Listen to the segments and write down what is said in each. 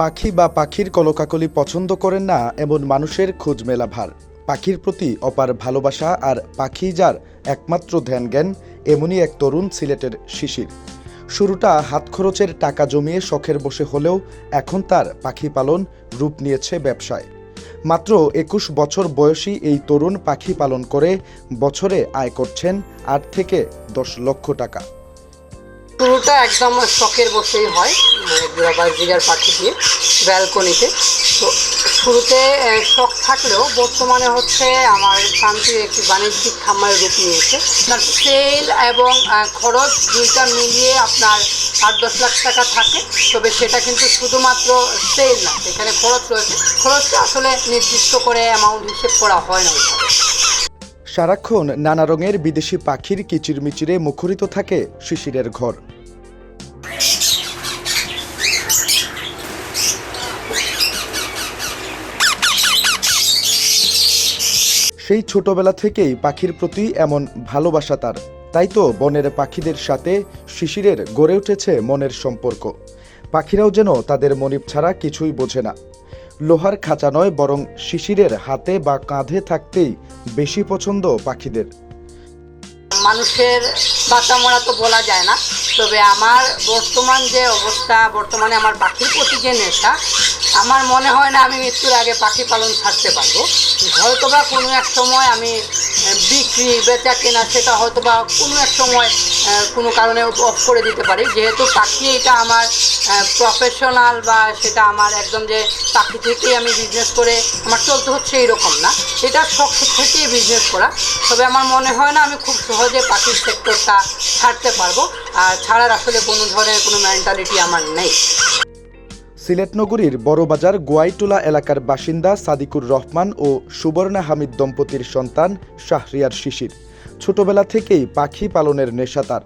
পাখি বা পাখির কলকাকলি পছন্দ করেন না এমন মানুষের খোঁজ মেলা ভার। পাখির প্রতি অপার ভালোবাসা আর পাখি যার একমাত্র ধ্যান জ্ঞান এমনই এক তরুণ সিলেটের শিশির। শুরুটা হাত খরচের টাকা জমিয়ে শখের বসে হলেও এখন তার পাখি পালন রূপ নিয়েছে ব্যবসায়। মাত্র একুশ বছর বয়সী এই তরুণ পাখি পালন করে বছরে আয় করছেন আট থেকে দশ লক্ষ টাকা। শুরুটা একদম শখের বসেই হয় মানে জোড়াবাজ জিগার পাখি দিয়ে, ব্যালকনিতে। তো শুরুতে শখ থাকলেও বর্তমানে হচ্ছে আমার শান্তির একটি বাণিজ্যিক খামার রূপ নিয়েছে। আপনার সেল এবং খরচ দুইটা মিলিয়ে আপনার আট দশ লাখ টাকা থাকে, তবে সেটা কিন্তু শুধুমাত্র সেল না সেখানে খরচ রয়েছে। খরচটা আসলে নির্দিষ্ট করে অ্যামাউন্ট হিসেব করা হয় না সারাক্ষণ নানা রঙের বিদেশি পাখির কিচিরমিচিরে মুখরিত থাকে শিশিরের ঘর। সেই ছোটবেলা থেকেই পাখির প্রতি এমন ভালোবাসা তার। তাই তো বনের পাখিদের সাথে শিশিরের গড়ে উঠেছে মনের সম্পর্ক। পাখিরাও যেন তাদের মনিব ছাড়া কিছুই বোঝে না। লোহার খাঁচা নয়, বরং শিশিরের হাতে বা কাঁধে থাকতেই বেশি পছন্দ পাখিদের। মানুষের বাচ্চা মরা তো বলা যায় না, তবে আমার বর্তমান যে অবস্থা, বর্তমানে আমার পাখির প্রতি যে নেশা, আমার মনে হয় না আমি মৃত্যুর আগে পাখি পালন ছাড়তে পারব। হয়তোবা কোনো এক সময় আমি বিক্রি, বেচা কেনা, সেটা হয়তোবা কোনো এক সময় কোনো কারণে অফ করে দিতে পারি। যেহেতু পাখি এটা আমার প্রফেশনাল বা সেটা আমার একদম যে পাখি থেকেই আমি বিজনেস করে আমার চলতে হচ্ছে এরকম না। এটা শখ থেকেই বিজনেস করা। তবে আমার মনে হয় না আমি খুব সহজে পাখির সেক্টরটা ছাড়তে পারব। আর ছাড়ার আসলে কোনো ধরনের কোনো মেন্টালিটি আমার নেই। সিলেট নগরীর বড়বাজার গোয়াইটোলা এলাকার বাসিন্দা সাদিকুর রহমান ও সুবর্ণা হামিদ দম্পতির সন্তান শাহরিয়ার শিশির। ছোটবেলা থেকেই পাখি পালনের নেশা তার।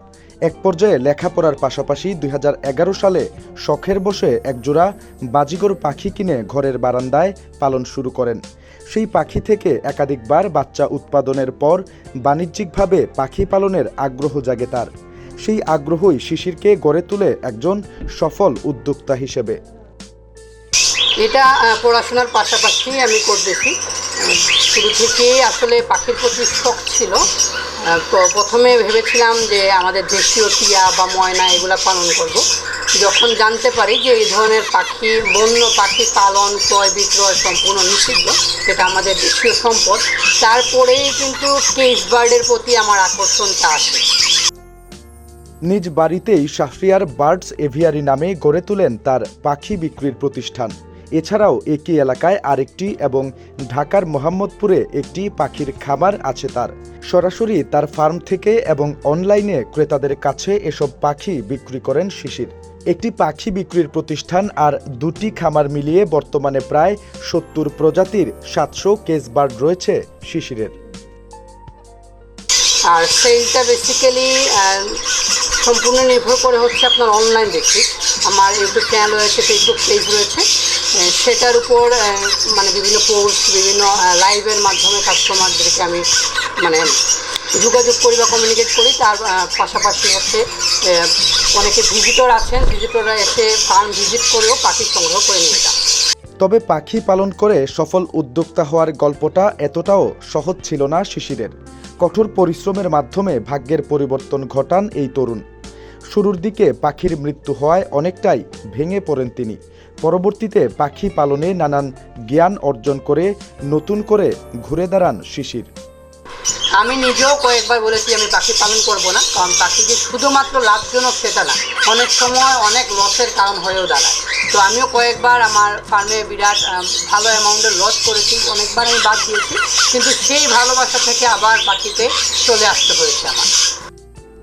এক পর্যায়ে লেখাপড়ার পাশাপাশি দুই হাজার এগারো সালে শখের বসে একজোড়া বাজিগর পাখি কিনে ঘরের বারান্দায় পালন শুরু করেন। সেই পাখি থেকে একাধিকবার বাচ্চা উৎপাদনের পর বাণিজ্যিকভাবে পাখি পালনের আগ্রহ জাগে তার। সেই আগ্রহই শিশিরকে গড়ে তুলে একজন সফল উদ্যোক্তা হিসেবে। এটা পড়াশোনার পাশাপাশি আমি করতেছি। শুরু থেকেই আসলে পাখির প্রতি শখ ছিল। প্রথমে ভেবেছিলাম যে আমাদের দেশীয় টিয়া বা ময়না এগুলা পালন করব। যখন জানতে পারি যে এই ধরনের পাখি, বন্য পাখি পালন, ক্রয় বিক্রয় সম্পূর্ণ নিষিদ্ধ, সেটা আমাদের দেশীয় সম্পদ, তারপরেই কিন্তু কেস বার্ডের প্রতি আমার আকর্ষণটা আসে। নিজ বাড়িতেই শাহরিয়ার বার্ডস এভিয়ারি নামে গড়ে তোলেন তার পাখি বিক্রির প্রতিষ্ঠান। এছাড়াও একই এলাকায় আরেকটি এবং ঢাকার মোহাম্মদপুরে একটি পাখির খামার আছে তার। সরাসরি তার ফার্ম থেকে এবং অনলাইনে ক্রেতাদের কাছে এসব পাখি বিক্রি করেন শিশির। একটি পাখি বিক্রির প্রতিষ্ঠান আর দুটি খামার মিলিয়ে বর্তমানে প্রায় সত্তর প্রজাতির সাতশো কেস বার্ড রয়েছে শিশিরের। আর সেইটা বেসিক্যালি সম্পূর্ণ নির্ভর করে হচ্ছে আপনার অনলাইন দেখি। আমার ইউটিউব চ্যানেল রয়েছে ফেসবুক পেজ রয়েছে। সেটার উপর মানে বিভিন্ন পোস্ট বিভিন্ন লাইভের মাধ্যমে কাস্টমারদেরকে আমি মানে যোগাযোগ করি বা কমিউনিকেট করি। তার পাশাপাশি হচ্ছে অনেকে ভিজিটর আছেন ভিজিটররা এসে ফার্ম ভিজিট করেও পাখি সংগ্রহ করে নিয়ে যান। তবে পাখি পালন করে সফল উদ্যোক্তা হওয়ার গল্পটা এতটাও সহজ ছিল না শিশিরের। কঠোর পরিশ্রমের মাধ্যমে ভাগ্যের পরিবর্তন ঘটান এই তরুণ। শুরুর দিকে পাখির মৃত্যু হওয়ায় অনেকটাই ভেঙে পড়েন তিনি। পরবর্তীতে পাখি পালনে নানান জ্ঞান অর্জন করে নতুন করে ঘুরে দাঁড়ান শিশির। আমি নিজেও কয়েকবার বলেছি আমি পাখি পালন করব না, কারণ পাখি যে শুধুমাত্র লাভজনক সেটা না, অনেক সময় অনেক লসের কারণ হয়েও দাঁড়ায়। তো আমিও কয়েকবার আমার ফার্মে বিরাট ভালো অ্যামাউন্টের লস করেছি, অনেকবার আমি বাদ দিয়েছি, কিন্তু সেই ভালোবাসা থেকে আবার পাখিতে চলে আসতে হয়েছে আমার।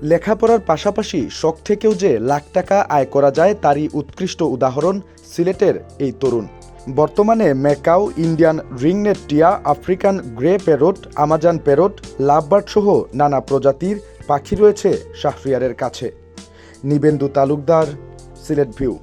লেখাপড়ার পাশাপাশি শখ থেকেও যে লাখ টাকা আয় করা যায় তারই উৎকৃষ্ট উদাহরণ সিলেটের এই তরুণ। বর্তমানে ম্যাকাও, ইন্ডিয়ান রিংনেট টিয়া, African grey parrot, Amazon parrot, lovebird সহ নানা প্রজাতির পাখি রয়েছে শাহরিয়ারের কাছে। নিবেন্দু তালুকদার, সিলেট ভিউ।